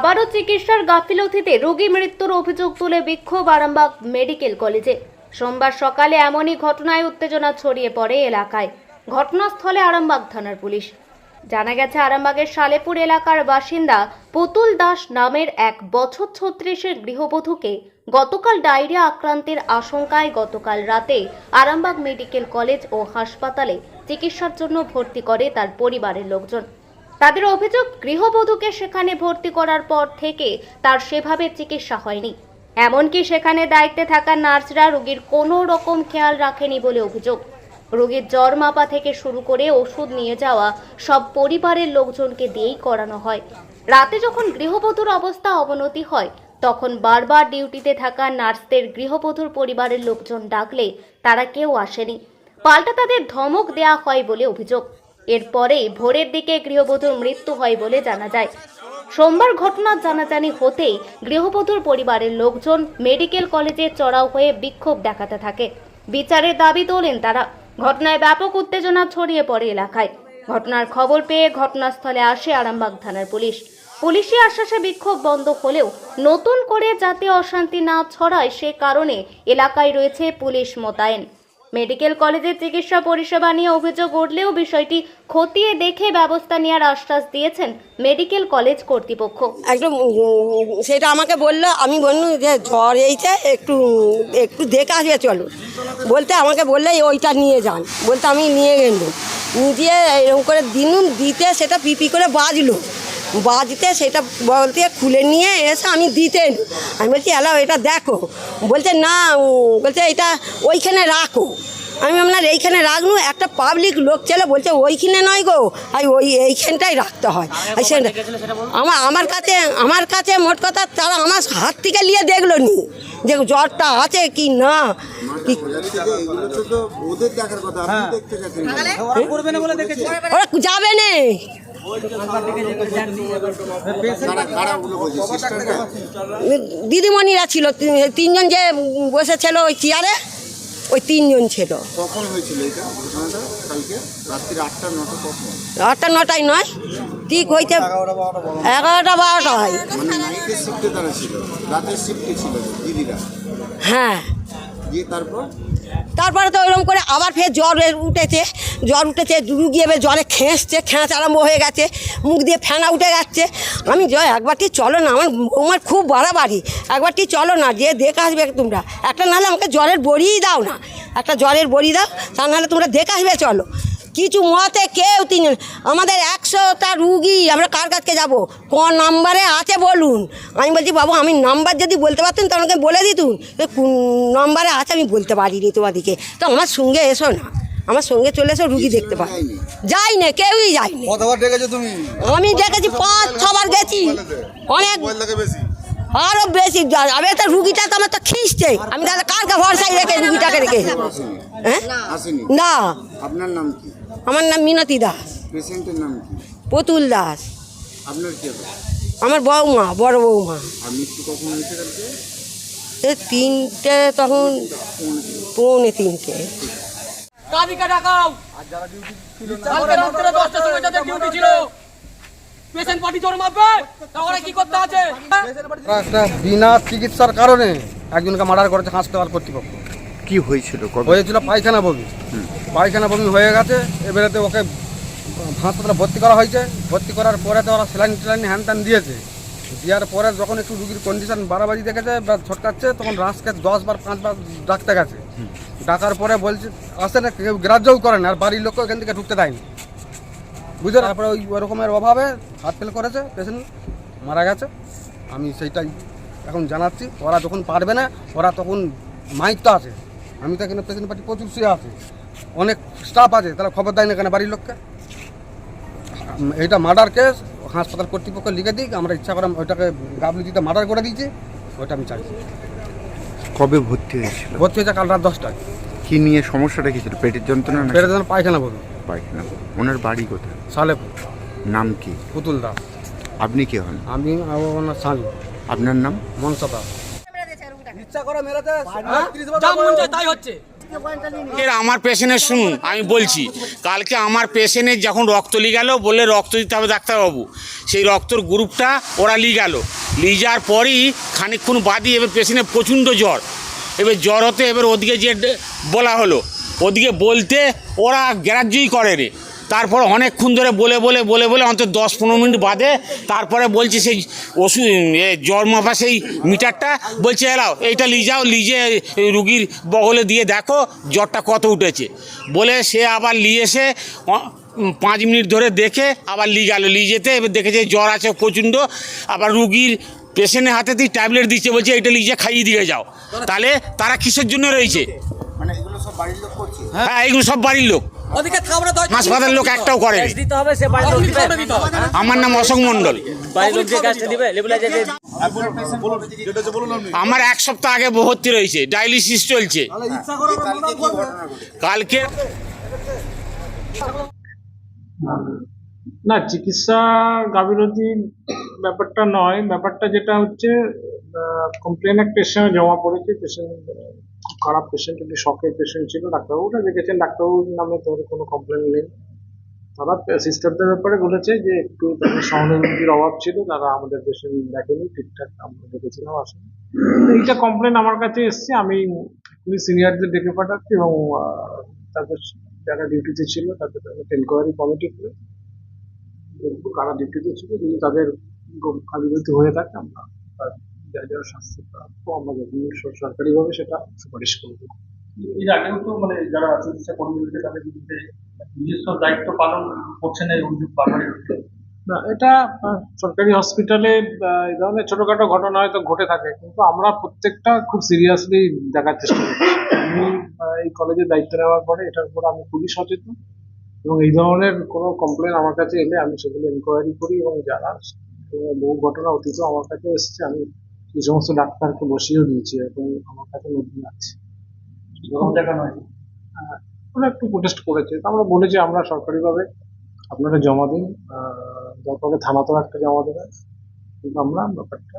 আবারও চিকিৎসার গাফিলতিতে রোগী মৃত্যুর অভিযোগ তুলে বিক্ষোভ আরামবাগ মেডিকেল কলেজে। সোমবার সকালে এমনই ঘটনায় উত্তেজনা ছড়িয়ে পড়ে এলাকায়। ঘটনাস্থলে আরামবাগ থানার পুলিশ। জানা গেছে, আরামবাগের সালেপুর এলাকার বাসিন্দা পুতুল দাস নামের এক বছর ছত্রিশের গৃহবধূকে গতকাল ডায়রিয়া আক্রান্তের আশঙ্কায় গতকাল রাতে আরামবাগ মেডিকেল কলেজ ও হাসপাতালে চিকিৎসার জন্য ভর্তি করে তার পরিবারের লোকজন। তাদের অভিযোগ, গৃহবধূকে সেখানে ভর্তি করার পর থেকে তার সেভাবে চিকিৎসা হয়নি। এমনকি সেখানে দায়িত্বে থাকা নার্সরা রোগীর কোনো রকম খেয়াল রাখেনি বলে অভিযোগ। রোগীর জ্বর মাপা থেকে শুরু করে ওষুধ নিয়ে যাওয়া সব পরিবারের লোকজনকে দিয়েই করানো হয়। রাতে যখন গৃহবধূর অবস্থা অবনতি হয়, তখন বারবার ডিউটিতে থাকা নার্সদের গৃহবধূর পরিবারের লোকজন ডাকলে তারা কেউ আসেনি। পাল্টা তাদের ধমক দেয়া হয় বলে অভিযোগ। এরপরেই ভোরের দিকে গৃহবধূর মৃত্যু হয় বলে জানা যায়। সোমবার ঘটনার জানাজানি হতেই গৃহবধূর পরিবারের লোকজন মেডিকেল কলেজে চড়াও হয়ে বিক্ষোভ দেখাতে থাকে। বিচারের দাবি তোলেন তারা। ঘটনায় ব্যাপক উত্তেজনা ছড়িয়ে পড়ে এলাকায়। ঘটনার খবর পেয়ে ঘটনাস্থলে আসে আরামবাগ থানার পুলিশ। পুলিশি আশ্বাসে বিক্ষোভ বন্ধ হলেও নতুন করে যাতে অশান্তি না ছড়ায় সে কারণে এলাকায় রয়েছে পুলিশ মোতায়েন। মেডিকেল কলেজের চিকিৎসা পরিষেবা নিয়ে অভিযোগ উঠলেও বিষয়টি খতিয়ে দেখে ব্যবস্থা নেওয়ার আশ্বাস দিয়েছেন মেডিকেল কলেজ কর্তৃপক্ষ। একদম সেটা আমাকে বলল, আমি বললাম যে জ্বর এইছে, একটু একটু দেখে আসবে, চলো। বলতে আমাকে বললে ওইটা নিয়ে যান। বলতে আমি নিয়ে গেলাম। নিয়ে এরকম করে দিনুন, দিতে সেটা পিপি করে বাজলো। বাজতে সেটা বলতে খুলে নিয়ে এসে আমি দিতে আমি বলছি এলাও এটা দেখো। বলছে না বলছে এটা ওইখানে রাখো। আমি আপনার এইখানে রাখনু একটা পাবলিক লোক ছিল বলছে ওইখানে নয় গো আর ওই এইখানটাই রাখতে হয়। আর সেটা আমার আমার কাছে আমার কাছে মোট কথা তারা আমার হাত থেকে নিয়ে দেখল নি যে জ্বরটা আছে কি না। কি এগুলো তো তো ওদের দেখার কথা আপনি দেখতে গেছেন। ওরা যাবে না। দিদিমণিরা ছিল তিনজন যে বসেছিল ওই চেয়ারে ওই তিনজন ছিল। কখন হয়েছিল এটা ঘটনাটা? কালকে? রাত্রি আটটা নটায় নয়। ঠিক হইতে এগারোটা বারোটা মানে নাইটের শিফটে তারা ছিল। রাতের শিফটে ছিল দিদিরা। হ্যাঁ। তারপর? তারপরে তো ওইরকম করে আবার ফের জ্বর উঠেছে। জ্বর উঠেছে রুগী এবার জ্বরে খেঁচছে, খেঁচ আরম্ভ হয়ে গেছে, মুখ দিয়ে ফেনা উঠে যাচ্ছে। আমি জয় একবারটি চলো না, আমার আমার খুব বাড়াবাড়ি। একবারটি চলো না যে দেখে আসবে তোমরা। একটা নাহলে আমাকে জ্বরের বড়িই দাও না। একটা জ্বরের বড়ি দাও, তা নাহলে তোমরা দেখে আসবে, চলো। কিছু মতে কেউ তিনজন আমাদের একশোটা রুগী আমরা কার কাছকে যাব? ক নাম্বারে আছে বলুন। আমি বলছি বাবু আমি নাম্বার যদি বলতে পারতেন তো আমাকে বলে দিতুন। তো কোন নাম্বারে আছে আমি বলতে পারিনি তোমাদিকে। তো আমার সঙ্গে এসো না। আমার সঙ্গে চলে এসো রুগী দেখতে পাই যাই না কেউই ডেকেছো তুমি? আমি দেখেছি পাঁচ ছবার গেছি। অনেক থেকে বেশি আরও বেশি যা- আমি তো রুগীটা তো আমার তো খিসছে আমি তাহলে কারকে ভরসায় রেখে রুগীটাকে রেখে হ্যাঁ? না। আপনার নাম কি? আমার নাম মিনতি দাস। পেশেন্টের নাম কি? পুতুল দাস। আপনার কি আমার বৌমা বড় আর কালকে? এ তিনটে তখন পৌনে তিনটে। কাদিকে ডাকাও। কালকে রাত্রে দশটার সময় যাদের ডিউটি ছিল। পেশেন্ট পার্টি জোর মাপবে তাহলে কি করতে আছে? একটা বিনা চিকিৎসার কারণে একজনকে মার্ডার করেছে হাসপাতাল কর্তৃপক্ষ। কি হয়েছিল? হয়েছিল পায়খানা বমি। পায়খানা বমি হয়ে গেছে এবারেতে ওকে হাসপাতালে ভর্তি করা হয়েছে। ভর্তি করার পরে তো ওরা স্যালাইন ট্যালাইন হ্যান ত্যান দিয়েছে। দেওয়ার পরে যখন একটু রুগীর কন্ডিশন বাড়াবাড়ি দেখেছে বা ছটকাচ্ছে তখন রাসকে দশ বার পাঁচবার ডাকতে গেছে। ডাকার পরে বলছে আসে না কেউ গ্রাহ্যও করে না আর বাড়ির লোকও এখান থেকে ঢুকতে দেয়নি। বুঝলে তারপরে ওই ওরকমের অভাবে হাত ফেল করেছে পেশেন্ট মারা গেছে। আমি সেইটাই এখন জানাচ্ছি ওরা যখন পারবে না ওরা তখন মাইক তো আছে। আমি তো এখানে পেশেন্ট পার্টি প্রচুর শুয়ে আছে। অনেক স্টাফ আছে তাহলে খবর দেয় না কেন বাড়ির লোককে? এইটা মার্ডার কেস হাসপাতাল কর্তৃপক্ষ লিখে দিক আমরা ইচ্ছা করে ওইটাকে গাবলি দিতে মার্ডার করে দিয়েছি ওইটা আমি চাইছি। কবে ভর্তি হয়েছিল? ভর্তি হয়েছে কাল রাত দশটায়। কি নিয়ে সমস্যাটা কি ছিল? পেটের যন্ত্রণা না পেটে যেন পায়খানা বলুন। পায়খানা ওনার বাড়ি কোথায়? সালেপুর। নাম কি? পুতুল দাস। আপনি কি হন? আমি আমার ওনার স্বামী আপনার নাম? মনসা দাস। যা মন চায় তাই হচ্ছে। আমার পেশেন্টের শুনুন আমি বলছি কালকে আমার পেশেন্টের যখন রক্ত নিয়ে গেল বললে রক্ত দিতে হবে ডাক্তারবাবু। সেই রক্তর গ্রুপটা ওরা নিয়ে গেল। নিয়ে যাওয়ার পরই খানিকক্ষণ বাদই এবার পেশেন্টের প্রচণ্ড জ্বর। এবার জ্বর হতে এবার ওদিকে যে বলা হলো ওদিকে বলতে ওরা গ্রাহ্যই করে রে তারপর অনেকক্ষণ ধরে বলে বলে বলে বলে অন্তত দশ পনেরো মিনিট বাদে তারপরে বলছে সেই ওষুধ এ, জ্বর মাপা সেই মিটারটা বলছে এলাও এইটা নিয়ে যাও লিজে রুগীর বগলে দিয়ে দেখো জ্বরটা কত উঠেছে। বলে সে আবার নিয়ে এসে পাঁচ মিনিট ধরে দেখে আবার নিয়ে গেল নিয়ে যেতে এবার দেখেছে জ্বর আছে প্রচণ্ড। আবার রুগীর পেশেন্টের হাতেতেই ট্যাবলেট দিচ্ছে বলছে এটা লিজে খাইয়ে দিয়ে যাও। তাহলে তারা কিসের জন্য রয়েছে? হ্যাঁ? এগুলো সব বাড়ির লোক। ওদিকে থামড়ে লোক একটাও করে দিতে হবে সে বাড়ির লোক দিতে হবে আমার নাম অশোক মণ্ডল। বাড়ির লোক যে গাছটা দিবে লেবুলাইজার আমার এক সপ্তাহ আগে ভর্তি রয়েছে ডায়ালিসিস চলছে। কালকে না চিকিৎসা গাফিলতির ব্যাপারটা নয়। ব্যাপারটা যেটা হচ্ছে কমপ্লেন একটা এসে জমা পড়েছে পেশেন্ট খারাপ পেশেন্ট একটি শখের পেশেন্ট ছিল, ডাক্তারবাবুটা দেখেছেন, ডাক্তারবাবুর নামে তাদের কোনো কমপ্লেন নেই। তারা সিস্টারদের ব্যাপারে বলেছে যে একটু তাদের সহানুভূতির অভাব ছিল, তারা আমাদের পেশেন্ট দেখেনি, ঠিকঠাক আমরা দেখেছিলাম আসলে এইটা কমপ্লেন আমার কাছে এসছে, আমি খুবই সিনিয়রদের ডেকে পাঠাচ্ছি এবং তাদের যারা ডিউটিতে ছিল, তাদের এনকোয়ারি কমিটি করে কারা ডিউটিতে ছিল, যদি তাদের কাজগতি হয়ে থাকে, আমরা যা যা শাস্তি প্রাপ্য আমরা সরকারিভাবে সেটা সুপারিশ করব এর আগেও তো মানে যারা চিকিৎসা কর্মী রয়েছে তাদের বিরুদ্ধে নিজস্ব দায়িত্ব পালন করছেন এই অভিযোগ বারবার উঠছে। না এটা সরকারি হসপিটালে এই ধরনের ছোটখাটো ঘটনা হয়তো ঘটে থাকে কিন্তু আমরা প্রত্যেকটা খুব সিরিয়াসলি দেখার চেষ্টা করছি আমি এই কলেজে দায়িত্ব নেওয়ার পরে এটার উপর আমি খুবই সচেতন এবং এই ধরনের কোনো কমপ্লেন আমার কাছে এলে আমি সেগুলো এনকোয়ারি করি এবং যারা বহু ঘটনা অতীত আমার কাছে এসছে আমি সেই সমস্ত ডাক্তারকে বসিয়েও দিয়েছি এবং আমার কাছে নতুন আছে। সব জায়গা নয় ওরা একটু প্রোটেস্ট করেছে। তো আমরা বলেছি আমরা সরকারিভাবে আপনারা জমা দিন দরকার হলে থানাতেও একটা জমা দেবেন কিন্তু আমরা ব্যাপারটা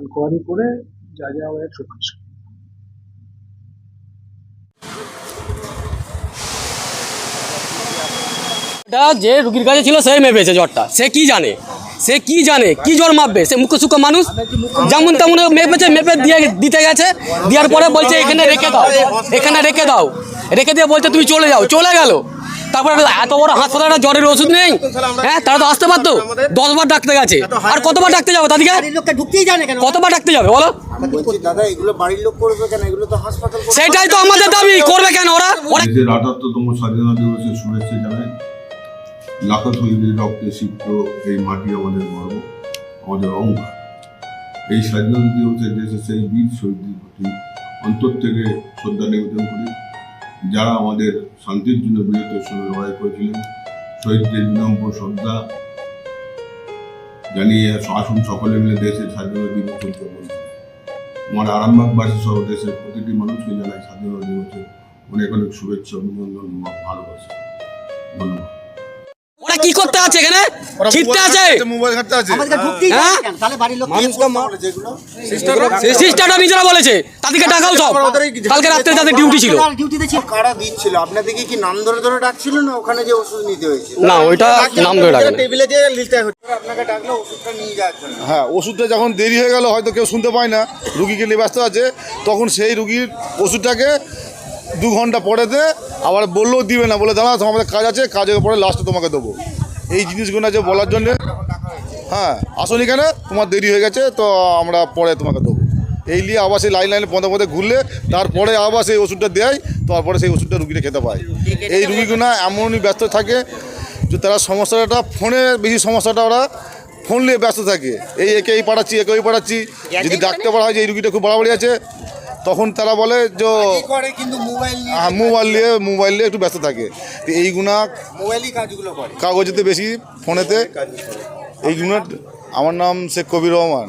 ইনকোয়ারি করে যা যা আমাদের সুপারিশ। এটা যে রুগীর কাছে ছিল সেই মেপেছে জ্বরটা। সে কি জানে? সে কি জানে? কি জ্বর মাপবে? সে মুখ্য সুখ্য মানুষ? যেমন তেমন মেপেছে মেপে দিয়ে দিতে গেছে। দেওয়ার পরে বলছে এখানে রেখে দাও। এখানে রেখে দাও। রেখে দিয়ে বলছে তুমি চলে যাও। চলে গেল। তারপরে এত বড় হাসপাতালে জ্বরের ওষুধ নেই? হ্যাঁ তারা তো আসতে পারতো? দশবার ডাকতে গেছে। আর কতবার ডাকতে যাবে তাদেরকে? জানে কতবার ডাকতে যাবে বলো? বলছি দাদা এগুলো বাড়ির লোক করবে কেন? এগুলো তো হাসপাতাল করবে। সেটাই তো আমাদের দাবি। করবে কেন ওরা? ওরা আটাত্তরতম স্বাধীনতা দিবসের শুভেচ্ছা জানাই। লাখো শহীদের রক্তে সিক্ত এই মাটি আমাদের গর্ব, আমাদের অহংকার। এই স্বাধীনতা দিবসে দেশের সেই বীর শহীদদের প্রতি অন্তর থেকে শ্রদ্ধা নিবেদন করি। যারা আমাদের শান্তির জন্য বীরত্বের সঙ্গে লড়াই করেছিলেন, শহীদদের বিনম্র শ্রদ্ধা জানিয়ে আসুন সকলে মিলে দেশের স্বাধীনতা দিবস উদযাপন আমার আরামবাগবাসী সহ দেশের প্রতিটি মানুষকে জানাই স্বাধীনতা দিবসের অনেক অনেক শুভেচ্ছা, অভিনন্দন ভালোবাসা। ধন্যবাদ। ওরা কি করতে আছে এখানে? ছিটতে আছে। মোবাইল ঘাটতে আছে। হ্যাঁ? জানে কেন? তাহলে বাড়ির লোক সিস্টারটা নিজেরা বলেছে তাদেরকে ডাকাও সব। কালকে রাত্রে তাদের ডিউটি ছিল। কারা দিচ্ছিল? আপনাদেরকে কি নাম ধরে ধরে ডাকছিল না ওখানে যে ওষুধ নিতে হয়েছে? না ওইটা নাম ধরে ডাকে টেবিলে যে লিখতে হচ্ছে আপনাকে ডাকলো ওষুধটা নিয়ে যাওয়ার হ্যাঁ ওষুধটা যখন দেরি হয়ে গেল হয়তো কেউ শুনতে পায় না। রুগীকে নিয়ে ব্যস্ত আছে তখন সেই রুগীর ওষুধটাকে দু ঘণ্টা পরে দে আবার বললেও দিবে না বলে দাঁড়া আমাদের কাজ আছে কাজের পরে লাস্টে তোমাকে দেবো। এই জিনিসগুলো আছে বলার জন্যে। হ্যাঁ আসনি কেন তোমার দেরি হয়ে গেছে তো আমরা পরে তোমাকে দেবো। এই নিয়ে আবার সেই লাইন লাইনে পথে পথে ঘুরলে তারপরে আবার সেই ওষুধটা দেয় তারপরে সেই ওষুধটা রুগীরা খেতে পায়। এই রুগীগুলো এমনই ব্যস্ত থাকে যে তারা সমস্যাটা ফোনে বেশি সমস্যাটা ওরা ফোন নিয়ে ব্যস্ত থাকে। এই একে এই পাঠাচ্ছি একে ওই পাঠাচ্ছি। যদি ডাকতে পারা হয় যে এই রুগীটা খুব বাড়াবাড়ি আছে তখন তারা বলে যে হ্যাঁ, মোবাইল নিয়ে মোবাইল নিয়ে একটু ব্যস্ত থাকে। তো এইগুলা মোবাইলই কাজগুলো করে। কাগজেতে বেশি ফোনেতে। এইগুলো আমার নাম শেখ কবির রহমান।